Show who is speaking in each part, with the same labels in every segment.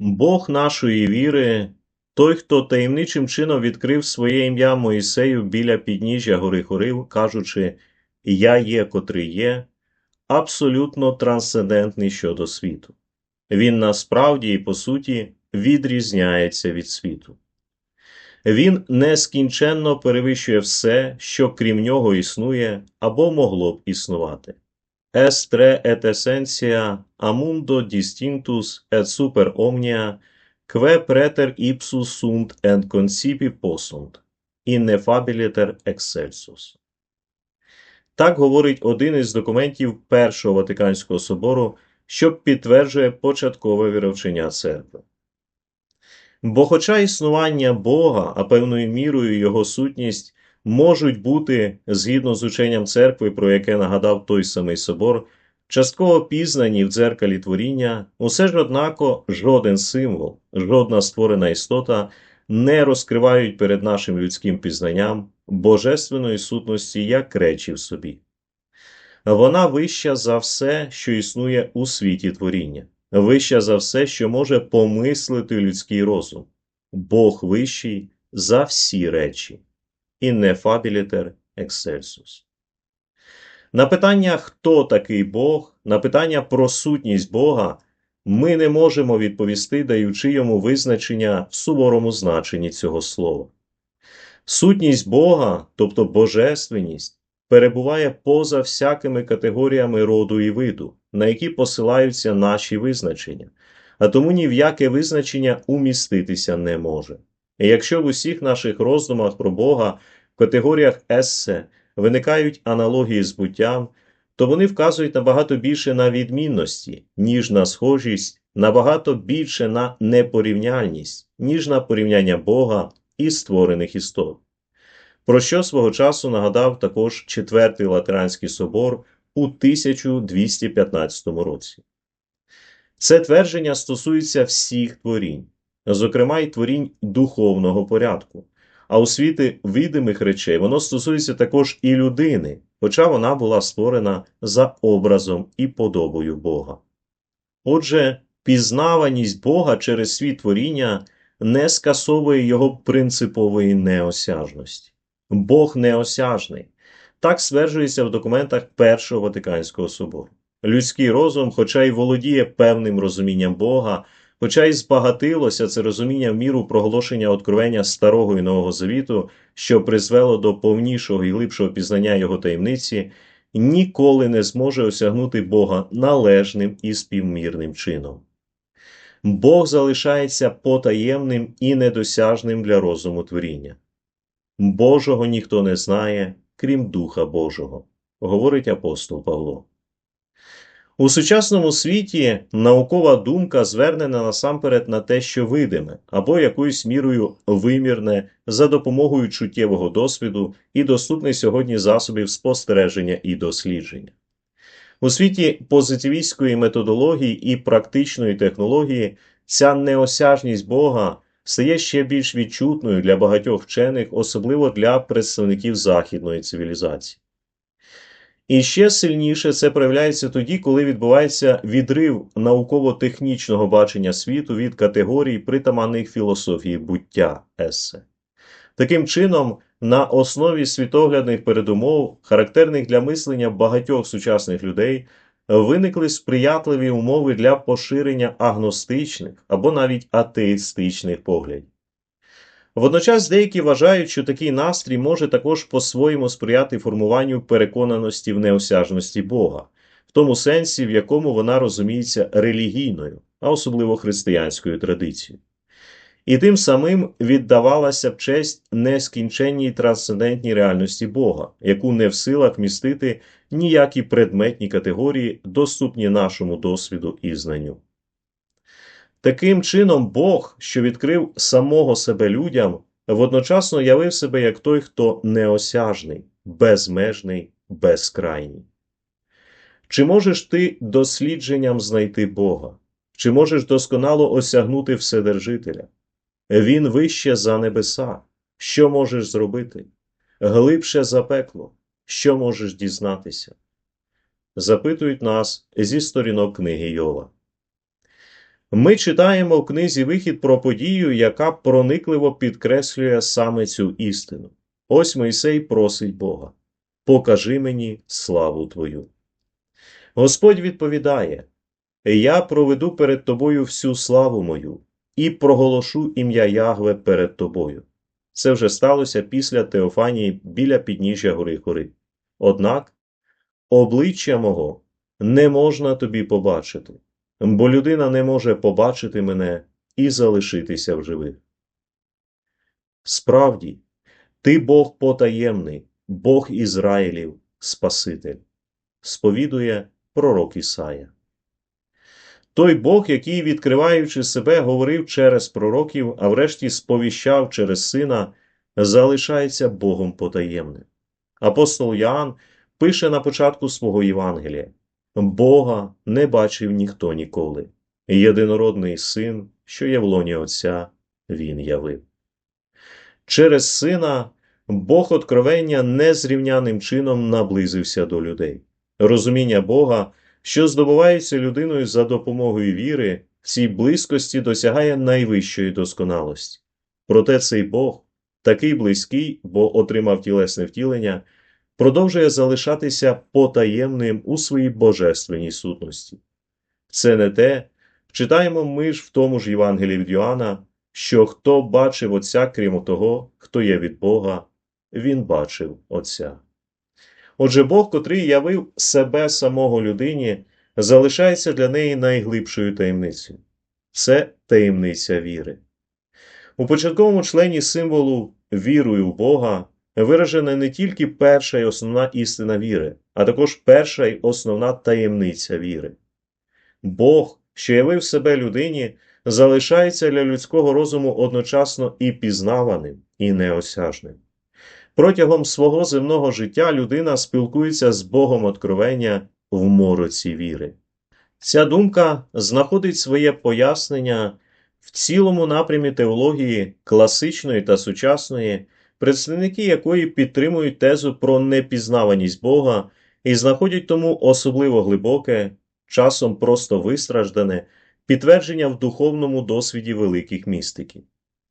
Speaker 1: Бог нашої віри, той, хто таємничим чином відкрив своє ім'я Моїсею біля підніжжя гори Хорив, кажучи Я є, котрий є, абсолютно трансцендентний щодо світу. Він насправді і по суті відрізняється від світу. Він нескінченно перевищує все, що крім нього існує або могло б існувати. Est et essentia amundo distinctus et super omnia, que preter ipsus sunt et concipi possunt, ineffabiliter excelsus. Так говорить один із документів Першого Ватиканського собору, що підтверджує початкове віровчення церкви. Бо, хоча існування Бога, а певною мірою його сутність можуть бути, згідно з ученням церкви, про яке нагадав той самий собор, частково пізнані в дзеркалі творіння, усе ж однако жоден символ, жодна створена істота не розкривають перед нашим людським пізнанням божественної сутності як речі в собі. Вона вища за все, що існує у світі творіння, вища за все, що може помислити людський розум. Бог вищий за всі речі. Ineffabiliter excelsus. На питання, хто такий Бог, на питання про сутність Бога, ми не можемо відповісти, даючи йому визначення в суворому значенні цього слова. Сутність Бога, тобто божественність, перебуває поза всякими категоріями роду і виду, на які посилаються наші визначення, а тому ні в яке визначення уміститися не може. Якщо в усіх наших роздумах про Бога в категоріях есе виникають аналогії з буттям, то вони вказують набагато більше на відмінності, ніж на схожість, набагато більше на непорівняльність, ніж на порівняння Бога і створених істот. Про що свого часу нагадав також Четвертий Латеранський собор у 1215 році. Це твердження стосується всіх творінь, зокрема й творінь духовного порядку, а у світи видимих речей воно стосується також і людини, хоча вона була створена за образом і подобою Бога. Отже, пізнаваність Бога через світ творіння не скасовує його принципової неосяжності. Бог неосяжний. Так стверджується в документах Першого Ватиканського собору. Людський розум, хоча й володіє певним розумінням Бога, хоча й збагатилося це розуміння в міру проголошення откровення Старого і Нового Завіту, що призвело до повнішого і глибшого пізнання його таємниці, ніколи не зможе осягнути Бога належним і співмірним чином. Бог залишається потаємним і недосяжним для розуму творіння. Божого ніхто не знає, крім Духа Божого, говорить апостол Павло. У сучасному світі наукова думка звернена насамперед на те, що видиме, або якоюсь мірою вимірне за допомогою чуттєвого досвіду і доступних сьогодні засобів спостереження і дослідження. У світі позитивістської методології і практичної технології ця неосяжність Бога стає ще більш відчутною для багатьох вчених, особливо для представників західної цивілізації. І ще сильніше це проявляється тоді, коли відбувається відрив науково-технічного бачення світу від категорій притаманних філософії буття есе. Таким чином, на основі світоглядних передумов, характерних для мислення багатьох сучасних людей, виникли сприятливі умови для поширення агностичних або навіть атеїстичних поглядів. Водночас деякі вважають, що такий настрій може також по-своєму сприяти формуванню переконаності в неосяжності Бога, в тому сенсі, в якому вона розуміється релігійною, а особливо християнською традицією. І тим самим віддавалася б честь нескінченній трансцендентній реальності Бога, яку не в силах містити ніякі предметні категорії, доступні нашому досвіду і знанню. Таким чином, Бог, що відкрив самого себе людям, водночасно явив себе як той, хто неосяжний, безмежний, безкрайній. Чи можеш ти дослідженням знайти Бога? Чи можеш досконало осягнути Вседержителя? Він вище за небеса. Що можеш зробити? Глибше за пекло. Що можеш дізнатися? Запитують нас зі сторінок книги Йова. Ми читаємо в книзі Вихід про подію, яка проникливо підкреслює саме цю істину. Ось Мойсей просить Бога: Покажи мені славу Твою. Господь відповідає: Я проведу перед тобою всю славу мою і проголошу ім'я Ягве перед тобою. Це вже сталося після Теофанії біля підніжжя гори Хори. Однак обличчя мого не можна тобі побачити, бо людина не може побачити мене і залишитися в живих. Справді, ти Бог потаємний, Бог Ізраїлів, Спаситель, сповідує пророк Ісая. Той Бог, який, відкриваючи себе, говорив через пророків, а врешті сповіщав через сина, залишається Богом потаємним. Апостол Ян пише на початку свого Євангелія: Бога не бачив ніхто ніколи. Єдинородний син, що є в лоні Отця, Він явив. Через сина Бог откровення незрівняним чином наблизився до людей. Розуміння Бога, що здобувається людиною за допомогою віри, в цій близькості досягає найвищої досконалості. Проте цей Бог, такий близький, бо отримав тілесне втілення, продовжує залишатися потаємним у своїй божественній сутності. Це не те, читаємо ми ж в тому ж Євангелії від Йоанна, що хто бачив Отця, крім того, хто є від Бога, він бачив Отця. Отже, Бог, котрий явив себе самого людині, залишається для неї найглибшою таємницею. Це таємниця віри. У початковому члені символу вірою в Бога виражена не тільки перша і основна істина віри, а також перша і основна таємниця віри. Бог, що явив себе людині, залишається для людського розуму одночасно і пізнаваним, і неосяжним. Протягом свого земного життя людина спілкується з Богом откровення в мороці віри. Ця думка знаходить своє пояснення в цілому напрямі теології класичної та сучасної, представники якої підтримують тезу про непізнаваність Бога і знаходять тому особливо глибоке, часом просто вистраждане підтвердження в духовному досвіді великих містиків.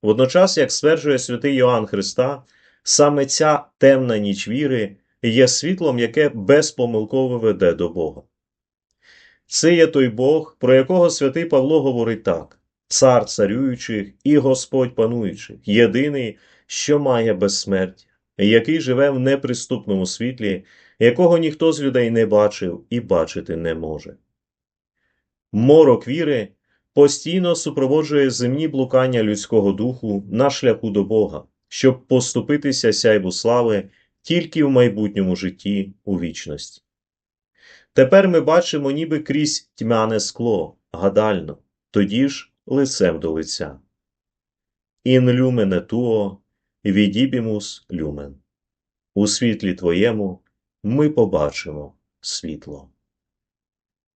Speaker 1: Водночас, як стверджує святий Йоанн Христа, саме ця темна ніч віри є світлом, яке безпомилково веде до Бога. Це є той Бог, про якого святий Павло говорить так: цар царюючих і Господь пануючих, єдиний, що має безсмертя, який живе в неприступному світлі, якого ніхто з людей не бачив і бачити не може. Морок віри постійно супроводжує земні блукання людського духу на шляху до Бога, щоб поступитися сяйву слави тільки в майбутньому житті у вічності. Тепер ми бачимо ніби крізь тьмяне скло, гадально, тоді ж лицем до лиця. Ін люмене туо, відібімус люмен. У світлі твоєму ми побачимо світло.